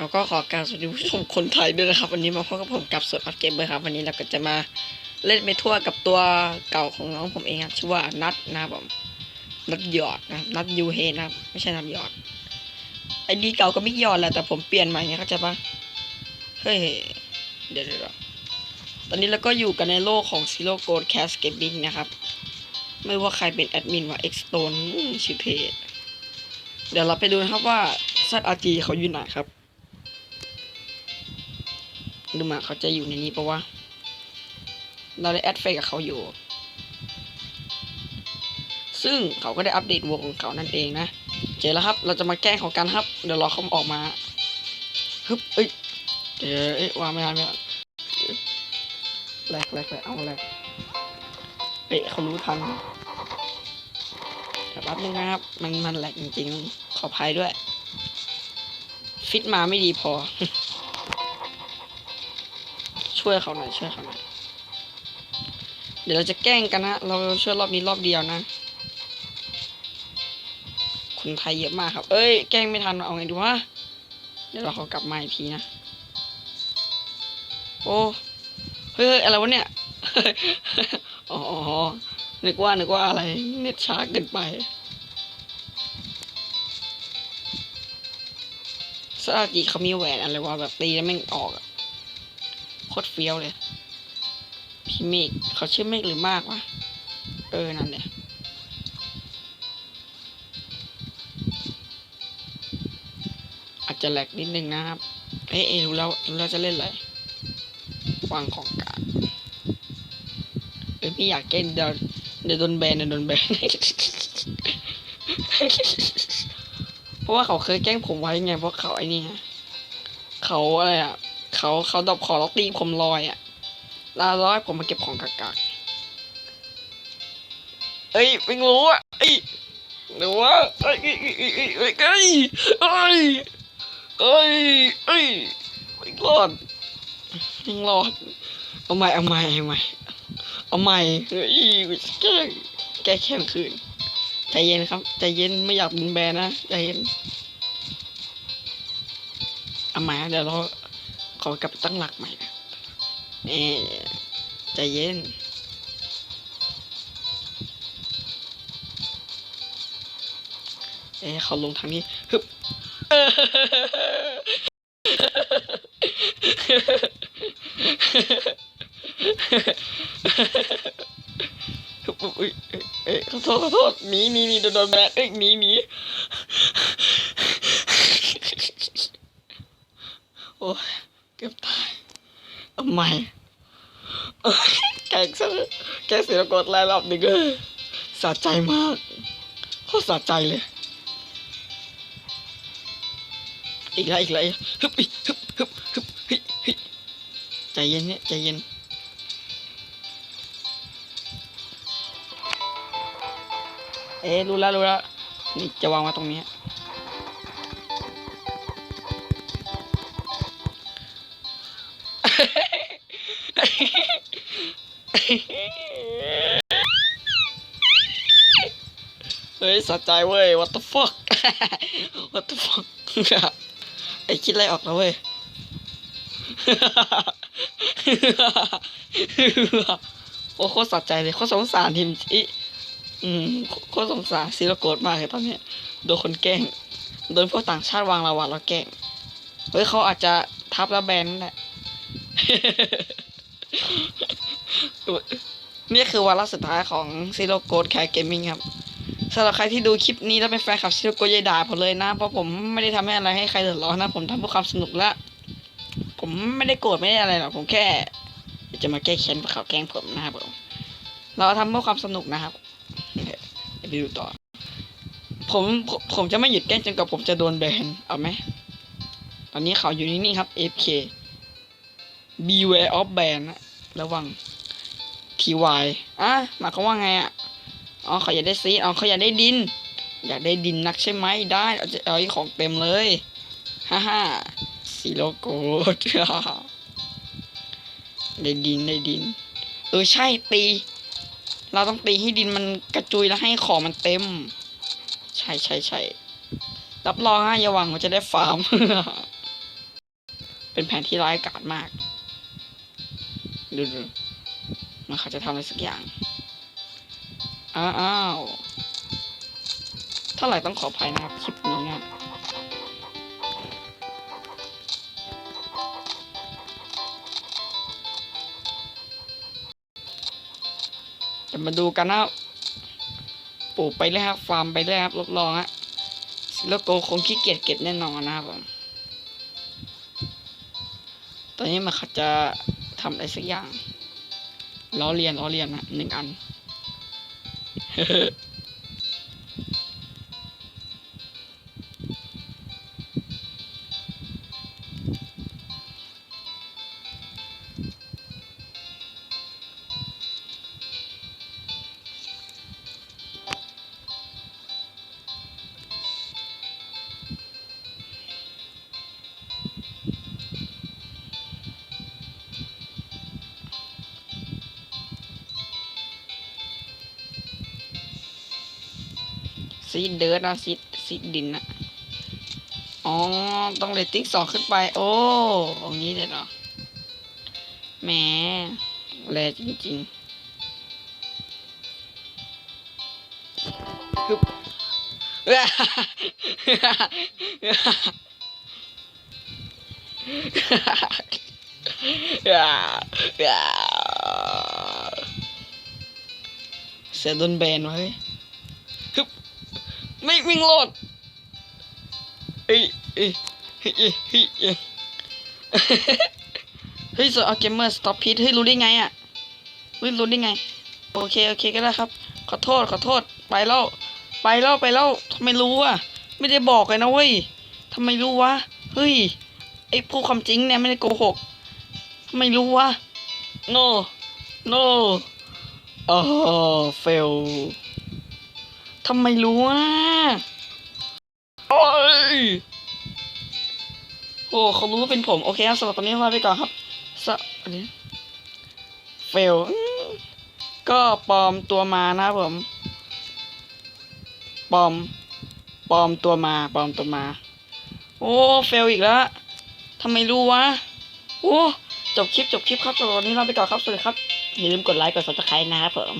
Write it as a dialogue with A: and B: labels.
A: เราก็ขอการสวัสดีผู้ชมคนไทยด้วยนะครับ วันนี้มาพบกับผมกับสวดอัพเกมเบอร์ครับ วันนี้เราก็จะมาเล่นไปทั่วกับตัวเก่าของน้องผมเองครับชื่อว่านัทนะผมนัทหยอดนะนัทยูเฮนะไม่ใช่นัทหยอดไอดีเก่าก็ไม่หยอดแหละแต่ผมเปลี่ยนใหม่ไงเข้าใจปะเฮ้ยเดี๋ยวเดี๋ยวตอนนี้เราก็อยู่กันในโลกของ Zero Code Cast Gaming นะครับ ไม่ว่าใครเป็นแอดมินว่า X Stone อืมชื่อเพจเดี๋ยวเราไปดูนะครับว่า ZRG เขาอยู่ไหนครับ ดูมาเขาจะอยู่ในนี้ปะวะ เราได้แอดเฟซกับเขาอยู่ ซึ่งเขาก็ได้อัปเดตวงของเขานั่นเองนะเจอแล้วครับ เราจะมาแกล้งเขากันครับ เดี๋ยวรอเขาออกมาฮึบเอ้ยเดี๋ยวเอ้ยวางไม่ทันไม่ทันแหลกแหลกแหลกเอาแหลกเอ้ยเขารู้ทันแต่แป๊บนึงนะครับ มันมันแหลกจริงๆ ขออภัยด้วย ฟิตมาไม่ดีพอ ช่วยเขาหน่อยช่วยเขาหน่อยเดี๋ยวเราจะแกล้งกันนะเราช่วยรอบนี้รอบเดียวนะ คนไทยเยอะมากครับ เอ้ยแกล้งไม่ทันเอาไงดีวะเดี๋ยวเราเขากลับมาอีกทีนะโอ้เฮ้ยอะไรวะเนี่ยอ๋อนึกว่านึกว่าอะไรเน็ตช้าเกินไปซาจิเขามีแหวนอะไรวะแบบตีแล้วไม่งออกอะ โคตรเฟี้ยวเลย พี่เมฆเขาชื่อเมฆหรือมากวะ เออ นั่นแหละอาจจะแหลกนิดนึงนะครับ เอ้ยเอ้ยรู้แล้วรู้แล้วจะเล่นอะไรวางของกลางเอ้ยไม่อยากเล่นเดี๋ยวเดี๋ยวโดนแบนเดี๋ยวโดนแบนเพราะว่าเขาเคยแกล้งผมไว้ไงเพราะเขาไอ้นี่ไงเขาอะไรอะ เขาเขาดอบขอแล้วตีผมลอยอะ่ะแล้วร้อยผมมาเก็บของกากๆเอ้ยไม่รู้อะเอ้ยหรือว่าเอ้ยเอ้ยเอ้ยเอ้ยเอ้ยเอ้ยเอ้ยเอ้ยเอ้ยไม่รอดไม่รอดเอาใหม่เอาใหม่เอาใหม่เอาใหม่เฮ้ยแก้แก้แค้นคืนใจเย็นครับใจเย็นไม่อยากบินแบนนะใจเย็นเอาใหม่เดี๋ยวเรา ขอกลับตั้งหลักใหม่นะเอ๊ใจเย็นเอ๊เขาลงทางนี้ฮึบเออเฮ้ยเอ้ยขอโทษขอโทษหนีหนีหนีโดนโดนแบนเอ้ยหนีหนีโอ้ยเกือบตายเอา ใหม่เอ้ยแกงซะแกงเสียกดแล้วรอบหนึ่งเลยสะใจมากโคตรสะใจเลย อีกแล้วอีกแล้วฮึบฮึบฮึบฮึบฮ้ยเฮ้ยใจเย็นเนี่ยใจเย็นเอ๊ะรู้แล้วรู้แล้วนี่จะวางไว้ตรงนี้ เฮ้ยสะใจเว้ย what the fuck what the fuck ไอคิดอะไรออกแล้วเว้ยโอ้โคตรสะใจเลยโคตรสงสารทีมอีอืมโคตรสงสารซีโรโกดมากเลยตอนเนี้ยโดนคนแกล้งโดนพวกต่างชาติวางระวางแล้วแกล้งเฮ้ยเขาอาจจะทับแล้วแบนนั่นแหละ นี่คือวาระสุดท้ายของ Zero Code Cat Gaming ครับสำหรับใครที่ดูคลิปนี้แล้วเป็นแฟนคลับ Zero Code อย่าด่าผมเลยนะ เพราะผมไม่ได้ทำให้อะไรให้ใครเดือดร้อนนะ ผมทำเพื่อความสนุกและ ผมไม่ได้โกรธไม่ได้อะไรหรอกผมแค่ จะมาแก้แค้นพวกเขาแกล้งผมนะครับผมเราทำเพื่อความสนุกนะครับไปดูต่อผมผมผมจะไม่หยุดแกล้งจนกว่าผมจะโดนแบนเอาไหมตอนนี้เขาอยู่นี่นี่ครับ FK Beware of Ban นะระวัง TY อะหมายความว่าไงอะอ๋อเขาอยากได้ซีดอ๋อเขาอยากได้ดิน อยากได้ดินนักใช่ไหมได้เอาจะเอาของเต็มเลยฮ่าฮ่าซีโลโกดได้ดินได้ดิน เออใช่ตี เราต้องตีให้ดินมันกระจุยแล้วให้ของมันเต็ม ใช่ใช่ใช่รับรองฮะอย่าหวังว่าจะได้ฟาร์ม เป็นแผนที่ร้ายกาจมาก ดูดู มันเขาจะทำอะไรสักอย่าง อ้าวอ้าวเท่าไหร่ต้องขออภัยนะครับคลิปนี้เนี่ยจะมาดูกันนะปลูกไปเลยครับ ฟาร์มไปเลยครับรับรองฮะแล้วโกคงขี้เกียจเก็บแน่นอนนะครับผมตอนนี้มันเขาจะทำอะไรสักอย่าง ล้อเลียนล้อเลียนนะหนึ่งอัน ซีดเดิร์ดนะซีดซีดดินนะอ๋อ ต้องเลตติ้งสองขึ้นไป โอ้อย่างนี้เลยเหรอแหมแรงจริงๆฮึบเสียโดนแบนไว้ ไม่วิ่งโลดเอ้ยเอ้ยเฮ้ยเฮ้ยเฮ้ยเอ้ยเฮ้ยส่วนเอาเกมเมอร์สต็อปพีทเฮ้ยรู้ได้ไงอะเฮ้ยรู้ได้ไง โอเคโอเคก็ได้ครับ ขอโทษขอโทษไปแล้วไปแล้วไปแล้วทำไมรู้อะไม่ได้บอกเลยนะเว้ยทำไมรู้วะเฮ้ยไอ้พูดความจริงเนี่ยไม่ได้โกหกทำไมรู้วะ no no โอ้เฟล ทำไมรู้อะโอ้ยโอ้เขารู้ว่าเป็นผม โอเคครับสำหรับตอนนี้ลาไปก่อนครับสะอันนี้เฟล ก็ปลอมตัวมานะผมปลอมปลอมตัวมาปลอมตัวมา โอ้เฟลอีกแล้วทำไมรู้วะโอ้จบคลิปจบคลิปครับสำหรับวันนี้ลาไปก่อนครับสวัสดีครับอย่าลืมกดไลค์กด subscribe นะครับผม